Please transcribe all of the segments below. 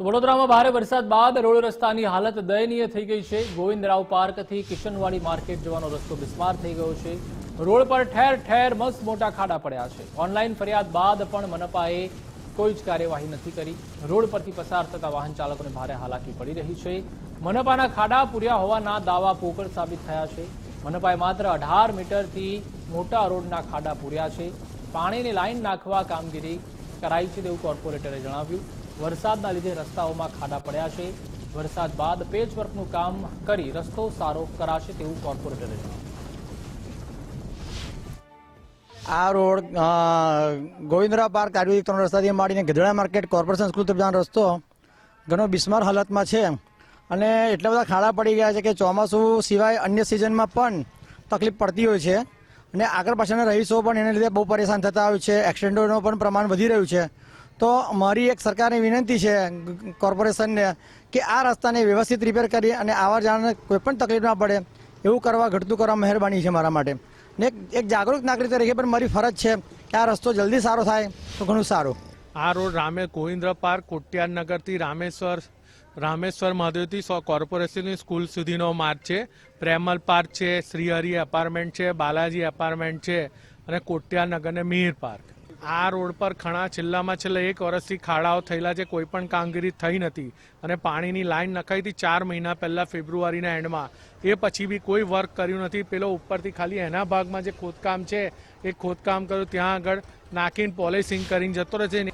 તો વડોદરામાં ભારે વરસાદ બાદ રોડ રસ્તાની હાલત દયનીય થઈ ગઈ છે. ગોવિંદરાવ પાર્કથી કિશનવાડી માર્કેટ જવાનો રસ્તો બિસ્માર થઈ ગયો છે. રોડ પર ઠેર ઠેર મસ્ત મોટા ખાડા પડ્યા છે. ઓનલાઈન ફરિયાદ બાદ પણ મનપાએ કોઈ જ કાર્યવાહી નથી કરી. રોડ પરથી પસાર થતા વાહન ચાલકોને ભારે હાલાકી પડી રહી છે. મનપાના ખાડા પૂર્યા હોવાના દાવા પોકળ સાબિત થયા છે. મનપાએ માત્ર અઢાર મીટરથી મોટા રોડના ખાડા પૂર્યા છે. પાણીની લાઈન નાખવા કામગીરી કરાઈ છે તેવું કોર્પોરેટરે જણાવ્યું. વરસાદના લીધે રસ્તાઓમાં ખાડા પડ્યા છે. વરસાદ બાદ પેચવર્કનું કામ કરી રસ્તો સારો કરાશે તેવું કોર્પોરેટરે જણાવ્યું. આ રોડ ગોવિંદરા પાર્ક આયુર્વેદિક ત્રણ રસ્તાથી માંડીને ગધેડા માર્કેટ કોર્પોરેશન સ્કૂલ તરફ રસ્તો ઘણો બિસ્માર હાલતમાં છે. અને એટલા બધા ખાડા પડી ગયા છે કે ચોમાસું સિવાય અન્ય સિઝનમાં પણ તકલીફ પડતી હોય છે. અને આગળ પાછળના રહીશો પણ એને લીધે બહુ પરેશાન થતા હોય છે. એક્સિડન્ટોનું પણ પ્રમાણ વધી રહ્યું છે. તો મારી એક સરકારની વિનંતી છે કોર્પોરેશનને કે આ રસ્તાને વ્યવસ્થિત રિપેર કરી અને આવા જવાને કોઈ પણ તકલીફ ના પડે એવું કરવા ઘટતું કરવા મહેરબાની છે મારા માટે. ને એક- જાગૃત નાગરિક તરીકે પણ મારી ફરજ છે કે આ રસ્તો જલ્દી સારો થાય તો ઘણું સારું. આ રોડ રામે ગોવિંદ્ર પાર્ક કોટ્યારનગરથી રામેશ્વર રામેશ્વર મહાદેવથી સો કોર્પોરેશનની સ્કૂલ સુધીનો માર્ગ છે. પ્રેમલ પાર્ક છે, શ્રીહરિ એપાર્ટમેન્ટ છે, બાલાજી એપાર્ટમેન્ટ છે અને કોટ્યારનગર ને મિહિર પાર્ક. આ રોડ પર ઘણા છેલ્લામાં છેલ્લા એક વર્ષથી ખાડાઓ થયેલા છે, કોઈ પણ કામગીરી થઈ નથી. અને પાણીની લાઈન નખાઈ હતી ચાર મહિના પહેલા ફેબ્રુઆરીના એન્ડમાં. એ પછી બી કોઈ વર્ક કર્યું નથી. પેલો ઉપરથી ખાલી એના ભાગમાં જે ખોદકામ છે, એ ખોદકામ કર્યું. ત્યાં આગળ નાખીને પોલિશિંગ કરીને જતો રહે છે.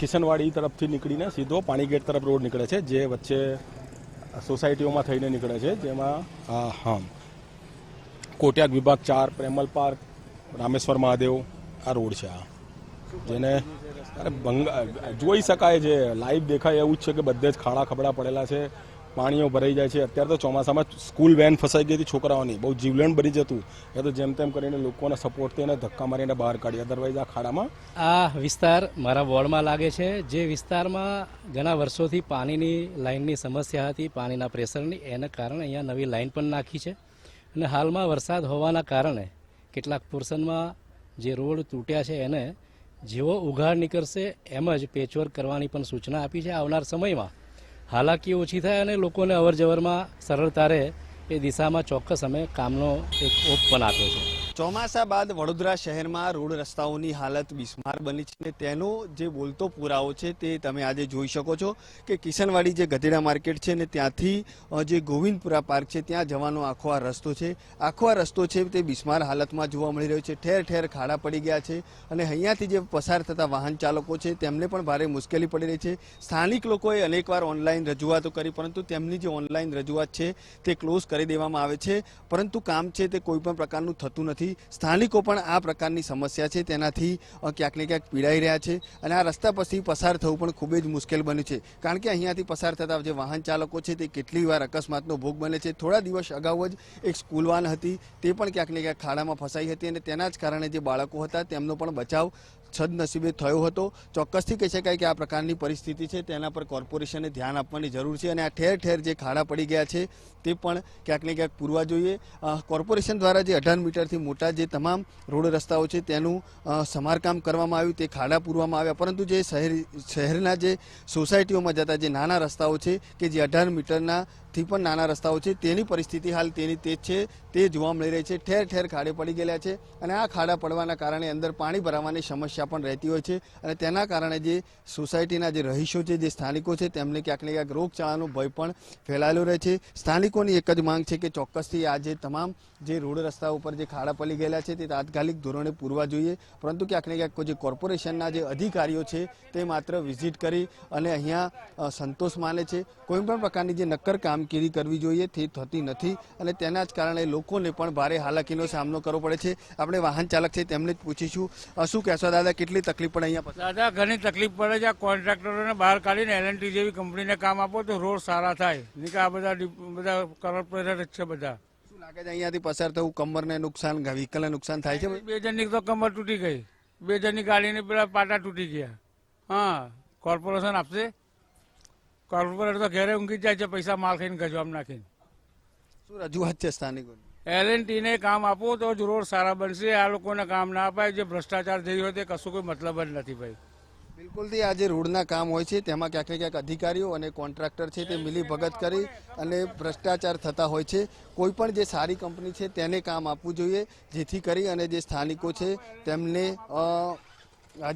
કિશનવાડી તરફથી નીકળીને સીધો પાણી ગેટ તરફ રોડ નીકળે છે, જે વચ્ચે સોસાયટીઓમાં થઈને નીકળે છે, જેમાં હા. કોટ્યાક વિભાગ ચાર, પ્રેમલ પાર્ક, રામેશ્વર મહાદેવ, આ રોડ છે, આ. જેને, અરે ભંગ, જોઈ શકાય છે. લાઈવ દેખાય એવું જ છે કે બધે જ ખાડા ખબડા પડેલા છે. પાણીઓ ભરાઈ જાય છે. અત્યારે તો ચોમાસામાં સ્કૂલ વેન ફસાઈ ગઈ હતી છોકરાઓની. બહુ જીવલેણ બની જતું. એ તો જેમ તેમ કરીને લોકોના સપોર્ટથી એને ધક્કા મારીને બહાર કાઢી. અદરવાઇઝ આ ખાડામાં આ વિસ્તાર મારા વોર્ડમાં લાગે છે. જે વિસ્તારમાં ઘણા વર્ષોથી પાણીની લાઇનની સમસ્યા હતી, પાણીના પ્રેશરની, એના કારણે અહીંયા નવી લાઇન પણ નાખી છે. અને હાલમાં વરસાદ હોવાના કારણે કેટલાક પોર્શનમાં જે રોડ તૂટ્યા છે, એને જેવો ઉઘાડ નીકળશે એમ જ પેચવર્ક કરવાની પણ સૂચના આપી છે આવનાર સમયમાં. હાલાકી ઓછી થાય અને લોકોને અવરજવરમાં સરળતા રહે એ દિશામાં ચોક્કસ અમે કામનો એક ઓપ પણ આપ્યો છે. ચોમાસા બાદ વડોદરા શહેરમાં રોડ રસ્તાઓની હાલત બિસ્માર બની છે ને તેનો જે બોલતો પુરાવો છે તે તમે આજે જોઈ શકો છો કે કિશનવાડી જે ગધેડા માર્કેટ છે ને ત્યાંથી જે ગોવિંદપુરા પાર્ક છે ત્યાં જવાનો આખો આ રસ્તો છે. આખો આ રસ્તો છે તે બિસ્માર હાલતમાં જોવા મળી રહ્યો છે. ઠેર ઠેર ખાડા પડી ગયા છે અને અહીંયાથી જે પસાર થતા વાહન ચાલકો છે તેમને પણ ભારે મુશ્કેલી પડી રહી છે. સ્થાનિક લોકોએ અનેકવાર ઓનલાઈન રજૂઆતો કરી, પરંતુ તેમની જે ઓનલાઈન રજૂઆત છે તે ક્લોઝ કરી દેવામાં આવે છે. પરંતુ કામ છે તે કોઈ પણ પ્રકારનું થતું નથી. સ્થાનિકો પણ આ પ્રકારની સમસ્યા છે, તેનાથી ક્યાંક ને ક્યાંક પીડાઈ રહ્યા છે અને આ રસ્તા પરથી પસાર થવું પણ ખૂબ જ મુશ્કેલ બન્યું છે. કારણ કે અહીંયાથી પસાર થતા જે વાહન ચાલકો છે તે કેટલી વાર અકસ્માતનો ભોગ બને છે. થોડા દિવસ અગાઉ જ એક સ્કૂલ વાન હતી, તે પણ ક્યાંક ને ક્યાંક ખાડામાં ફસાઈ હતી અને તેના જ કારણે જે બાળકો હતા તેમનો પણ બચાવ સદનસીબે થયો હતો. ચોક્કસથી કહી શકાય કે આ પ્રકારની પરિસ્થિતિ છે, તેના પર કોર્પોરેશને ધ્યાન આપવાની જરૂર છે અને આ ઠેર ઠેર જે ખાડા પડી ગયા છે, તે પણ ક્યાંક ને ક્યાંક પૂરવા જોઈએ. કોર્પોરેશન દ્વારા જે અઢાર મીટરથી મોટા જે તમામ રોડ રસ્તાઓ છે, તેનું સમારકામ કરવામાં આવ્યું, તે ખાડા પૂરવામાં આવ્યા. પરંતુ જે શહેર, શહેરના જે સોસાયટીઓમાં જતા જે નાના રસ્તાઓ છે, કે જે અઢાર મીટરના થી પણ નાના રસ્તાઓ છે. તેની પરિસ્થિતિ હાલ તેની તે છે. તે જોવા મળી રહી છે. ઠેર ઠેર ખાડે પડી ગયેલા છે અને આ ખાડા પડવાના કારણે અંદર પાણી ભરાવાની સમસ્યા પણ રહેતી હોય છે અને તેના કારણે જે સોસાયટીના જે રહીશો છે, જે સ્થાનિકો છે, તેમને ક્યાંક ને ક્યાંક રોગચાળાનો ભય પણ ફેલાયેલો રહે છે. સ્થાનિકોની એક જ માંગ છે કે ચોક્કસથી આ જે તમામ જે રોડ રસ્તા ઉપર જે ખાડા પડી ગયેલા છે તે તાત્કાલિક ધોરણે પૂરવા જોઈએ. પરંતુ ક્યાંક ને ક્યાંક જે કોર્પોરેશનના જે અધિકારીઓ છે તે માત્ર વિઝિટ કરી અને અહીંયા સંતોષ માને છે. કોઈ પણ પ્રકારની જે નક્કર કામગીરી કરવી જોઈએ તે થતી નથી અને તેના જ કારણે લોકોને પણ ભારે હાલાકીનો સામનો કરવો પડે છે. આપણે વાહન ચાલક છે તેમને જ પૂછીશું. શું કહેશો દાદા કેટલી તકલીફ પડે અહીંયા? દાદા ઘણી તકલીફ પડે છે. આ કોન્ટ્રાક્ટરોને બહાર કાઢીને એલએનટી જેવી કંપનીને કામ આપો તો રોડ સારા થાય. નહીં કે આ બધા બધા જ છે બધા. લાગે છે અહીંયાથી પસાર થવું? કમરને નુકસાન વ્હીકલને નુકસાન થાય છે? બે જણની તો કમર તૂટી ગઈ. બે જણની ગાડીને પેલા પાટા તૂટી ગયા. હા કોર્પોરેશન આપશે? કોર્પોરેટર તો ઘેરે ઊંઘી જાય છે પૈસા માલ ખાઈને ગજવામ નાખીને. શું રજૂઆત છે સ્થાનિકોની? એલએનટીને કામ આપો તો જ રોડ સારા બનશે. આ લોકોને કામ ના અપાય જે ભ્રષ્ટાચાર થયો હોય તે કશું કોઈ મતલબ જ નથી ભાઈ. બિલકુલથી આ જે રોડના કામ હોય છે તેમાં ક્યાંક ને ક્યાંક અધિકારીઓ અને કોન્ટ્રાક્ટર છે તે મિલી ભગત કરી અને ભ્રષ્ટાચાર થતા હોય છે. કોઈ પણ જે સારી કંપની છે તેને કામ આપવું જોઈએ જેથી કરી અને જે સ્થાનિકો છે તેમને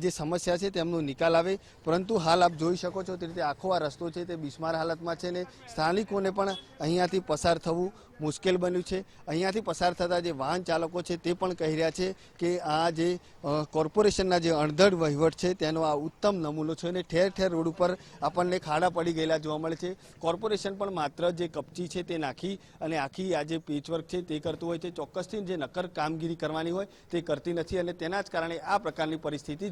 જે સમસ્યા છે તેમનો નિકાલ આવે. પરંતુ હાલ આપ જોઈ શકો છો તે રીતે આખો આ રસ્તો છે તે બિસ્માર હાલતમાં છે ને સ્થાનિકોને પણ અહીંયાથી પસાર થવું મુશ્કેલ બન્યું છે. અહીંયાથી પસાર થતા જે વાહન ચાલકો છે તે પણ કહી રહ્યા છે કે આ જે કોર્પોરેશનના જે અણધડ વહીવટ છે તેનો આ ઉત્તમ નમૂનો છે અને ઠેર ઠેર રોડ ઉપર આપણને ખાડા પડી ગયેલા જોવા મળે છે. કોર્પોરેશન પણ માત્ર જે કપચી છે તે નાખી અને આખી આ જે પેચવર્ક છે તે કરતું હોય છે. ચોક્કસથી જે નક્કર કામગીરી કરવાની હોય તે કરતી નથી અને તેના જ કારણે આ પ્રકારની પરિસ્થિતિ